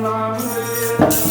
ਨਾਮ ਰੇ।